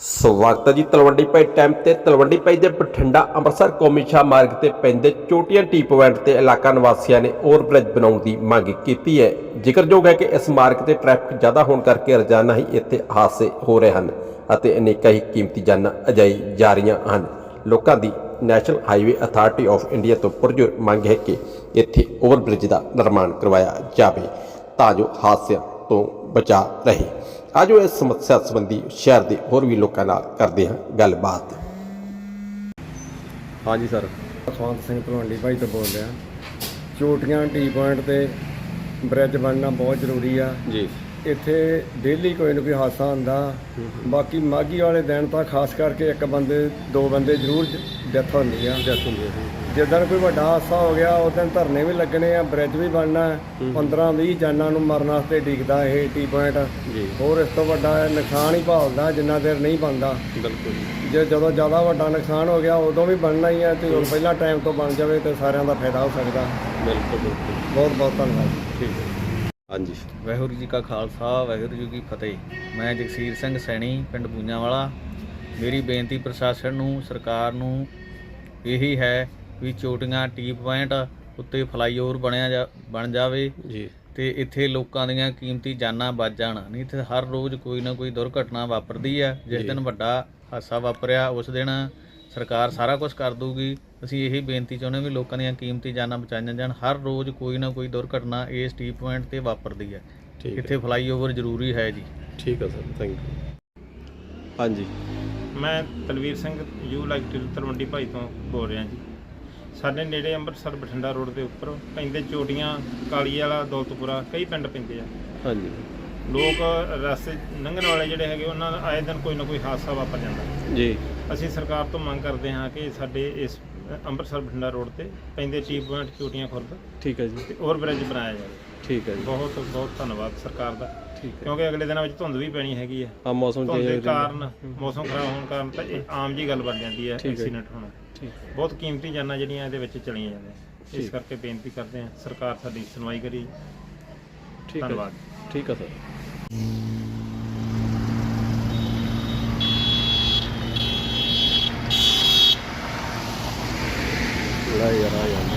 ਸਵਾਗਤ ਹੈ ਜੀ ਤਲਵੰਡੀ ਭਾਈ ਟਾਈਮ ਤੇ। ਤਲਵੰਡੀ ਭਾਈ ਦੇ ਬਠਿੰਡਾ ਅੰਮ੍ਰਿਤਸਰ ਕੌਮੀ ਸ਼ਾਹ ਮਾਰਗ ਤੇ ਪੈਂਦੇ ਚੋਟੀਆਂ ਟੀ ਪੁਆਇੰਟ ਤੇ ਇਲਾਕਾ ਨਿਵਾਸੀਆਂ ਨੇ ਓਵਰਬ੍ਰਿਜ ਬਣਾਉਣ ਦੀ ਮੰਗ ਕੀਤੀ ਹੈ। ਜ਼ਿਕਰਯੋਗ ਹੈ ਕਿ ਇਸ ਮਾਰਗ ਤੇ ਟ੍ਰੈਫਿਕ ਜ਼ਿਆਦਾ ਹੋਣ ਕਰਕੇ ਰੋਜ਼ਾਨਾ ਹੀ ਇੱਥੇ ਹਾਦਸੇ ਹੋ ਰਹੇ ਹਨ ਅਤੇ ਅਨੇਕਾਂ ਹੀ ਕੀਮਤੀ ਜਾਨਾਂ ਅਜਾਈ ਜਾ ਰਹੀਆਂ ਹਨ। ਲੋਕਾਂ ਦੀ national highway authority of India ਤੋਂ ਪੁਰਜੋਰ ਮੰਗ ਹੈ ਕਿ ਇੱਥੇ ਓਵਰਬ੍ਰਿਜ ਦਾ ਨਿਰਮਾਣ ਕਰਵਾਇਆ ਜਾਵੇ ਤਾਂ ਜੋ ਹਾਦਸਿਆਂ ਤੋਂ ਬਚਾ ਰਹੇ। ਆਜੋ ਇਸ ਸਮੱਸਿਆ ਸੰਬੰਧੀ ਸ਼ਹਿਰ ਦੇ ਹੋਰ ਵੀ ਲੋਕਾਂ ਨਾਲ ਕਰਦੇ ਹਾਂ ਗੱਲਬਾਤ। ਹਾਂਜੀ ਸਰ। ਸਵੰਤ ਸਿੰਘ ਤਲਵੰਡੀ ਭਾਈ ਤੋਂ ਬੋਲ ਰਿਹਾ। ਚੋਟੀਆਂ ਟੀ ਪੁਆਇੰਟ ਤੇ ਬ੍ਰਿਜ ਬਣਨਾ ਬਹੁਤ ਜ਼ਰੂਰੀ ਆ। ਜੀ। ਇੱਥੇ ਡੇਲੀ ਕੋਈ ਨਾ ਕੋਈ ਹਾਦਸਾ ਹੁੰਦਾ। ਬਾਕੀ ਮਾਗੀ ਵਾਲੇ ਦਿਨ ਤਾਂ ਖਾਸ ਕਰਕੇ ਇੱਕ ਬੰਦੇ ਦੋ ਬੰਦੇ ਜ਼ਰੂਰ ਡੈਥ ਹੁੰਦੀ ਆ ਜਿੱਦਣ ਕੋਈ ਵੱਡਾ ਹਾਦਸਾ ਹੋ ਗਿਆ ਉਸ ਦਿਨ ਧਰਨੇ ਵੀ ਲੱਗਣੇ ਆ ਬ੍ਰਿਜ ਵੀ ਬਣਨਾ 15 20 ਜਾਨਾਂ ਨੂੰ ਮਰਨ ਵਾਸਤੇ ਡੀਕਦਾ ਇਹ ਟੀ ਪੁਆਇੰਟ ਹੋਰ ਇਸ ਤੋਂ ਵੱਡਾ ਨੁਕਸਾਨ ਹੀ ਭਾਲਦਾ ਜਿੰਨਾ ਦੇਰ ਨਹੀਂ ਬਣਦਾ। ਬਿਲਕੁਲ ਜੇ। ਜਦੋਂ ਜ਼ਿਆਦਾ ਵੱਡਾ ਨੁਕਸਾਨ ਹੋ ਗਿਆ ਉਦੋਂ ਵੀ ਬਣਨਾ ਹੀ ਹੈ ਤੇ ਹੁਣ ਪਹਿਲਾਂ ਟਾਈਮ ਤੋਂ ਬਣ ਜਾਵੇ ਤੇ ਸਾਰਿਆਂ ਦਾ ਫਾਇਦਾ ਹੋ ਸਕਦਾ। ਬਿਲਕੁਲ ਬਿਲਕੁਲ। ਬਹੁਤ ਬਹੁਤ ਧੰਨਵਾਦ। ਠੀਕ ਹੈ। ਹਾਂਜੀ। ਵਾਹਿਗੁਰੂ ਜੀ ਕਾ ਖਾਲਸਾ ਵਾਹਿਗੁਰੂ ਜੀ ਕੀ ਫਤਿਹ। ਮੈਂ ਜਗਸੀਰ ਸਿੰਘ ਸੈਣੀ ਪਿੰਡ ਬੂੰਜਾਂਵਾਲਾ। ਮੇਰੀ ਬੇਨਤੀ ਪ੍ਰਸ਼ਾਸਨ ਨੂੰ ਸਰਕਾਰ ਨੂੰ ਇਹੀ ਹੈ ਵੀ ਚੋਟੀਆਂ ਟੀ ਪੁਆਇੰਟ ਉੱਤੇ ਫਲਾਈਓਵਰ ਬਣਿਆ ਜਾ ਬਣ ਜਾਵੇ ਜੀ। ਤੇ ਇੱਥੇ ਲੋਕਾਂ ਦੀਆਂ ਕੀਮਤੀ ਜਾਨਾਂ ਬਚ ਜਾਣ। ਨਹੀਂ ਤੇ ਹਰ ਰੋਜ਼ ਕੋਈ ਨਾ ਕੋਈ ਦੁਰਘਟਨਾ ਵਾਪਰਦੀ ਹੈ ਜਿਸ ਦਿਨ ਵੱਡਾ ਹਾਦਸਾ ਵਾਪਰਿਆ ਉਸ ਦਿਨ ਸਰਕਾਰ ਸਾਰਾ ਕੁਝ ਕਰ ਦੂਗੀ ਅਸੀਂ ਇਹੀ ਬੇਨਤੀ ਚਾਹੁੰਦੇ ਵੀ ਲੋਕਾਂ ਦੀਆਂ ਕੀਮਤੀ ਜਾਨਾਂ ਬਚਾਈਆਂ ਜਾਣ। ਹਰ ਰੋਜ਼ ਕੋਈ ਨਾ ਕੋਈ ਦੁਰਘਟਨਾ ਇਸ ਟੀ ਪੁਆਇੰਟ ਤੇ ਵਾਪਰਦੀ ਹੈ। ਠੀਕ ਹੈ। ਇੱਥੇ ਫਲਾਈਓਵਰ ਜ਼ਰੂਰੀ ਹੈ ਜੀ। ਠੀਕ ਹੈ ਸਰ ਥੈਂਕ ਯੂ ਹਾਂਜੀ। ਮੈਂ Talvir Singh you like to Talwandi Bhai ਤੋਂ ਬੋਲ ਰਿਹਾ ਜੀ। ਸਾਡੇ ਨੇੜੇ ਅੰਮ੍ਰਿਤਸਰ ਬਠਿੰਡਾ ਰੋਡ ਦੇ ਉੱਪਰ ਪੈਂਦੇ ਚੋਟੀਆਂ ਕਾਲੀ ਵਾਲਾ ਦੌਲਤਪੁਰਾ ਕਈ ਪਿੰਡ ਪੈਂਦੇ ਆ। ਹਾਂਜੀ। ਲੋਕ ਰਸਤੇ ਲੰਘਣ ਵਾਲੇ ਜਿਹੜੇ ਹੈਗੇ ਉਹਨਾਂ ਦਾ ਆਏ ਦਿਨ ਕੋਈ ਨਾ ਕੋਈ ਹਾਦਸਾ ਵਾਪਰ ਜਾਂਦਾ। ਜੀ। ਅਸੀਂ ਸਰਕਾਰ ਤੋਂ ਮੰਗ ਕਰਦੇ ਹਾਂ ਕਿ ਸਾਡੇ ਇਸ ਅੰਮ੍ਰਿਤਸਰ ਬਠਿੰਡਾ ਰੋਡ ਤੇ ਪੈਂਦੇ ਟੀ ਪੁਆਇੰਟ ਚੋਟੀਆਂ ਖੁਰਦ। ਠੀਕ ਹੈ ਜੀ। ਤੇ ਓਵਰ ਬ੍ਰਿਜ ਬਣਾਇਆ ਜਾਵੇ। ਠੀਕ ਹੈ ਜੀ। ਬਹੁਤ ਬਹੁਤ ਧੰਨਵਾਦ ਸਰਕਾਰ ਦਾ। ਠੀਕ ਹੈ। ਕਿਉਂਕਿ ਅਗਲੇ ਦਿਨਾਂ ਵਿੱਚ ਧੁੰਦ ਵੀ ਪੈਣੀ ਹੈਗੀ ਹੈ। ਆ ਮੌਸਮ ਧੁੰਦ ਚੇਂਜ ਦੇ ਕਾਰਨ ਮੌਸਮ ਖਰਾਬ ਹੋਣ ਕਾਰਨ ਤਾਂ ਇਹ ਆਮ ਜੀ ਗੱਲ ਬਣ ਜਾਂਦੀ ਹੈ ਠੀਕ ਹੈ। ਐਕਸੀਡੈਂਟ ਹੋਣਾ। ਠੀਕ ਬਹੁਤ ਕੀਮਤੀ ਜਾਨਾਂ ਜਿਹੜੀਆਂ ਇਹਦੇ ਵਿੱਚ ਚਲੀਆਂ ਜਾਂਦੀਆਂ। ਇਸ। ਕਰਕੇ ਬੇਨਤੀ ਕਰਦੇ ਹਾਂ ਸਰਕਾਰ ਸਾਡੀ ਸੁਣਵਾਈ ਕਰੀ। ਠੀਕ ਹੈ ਧੰਨਵਾਦ। ਠੀਕ ਹੈ ਸਰ। Ferreira. Yan.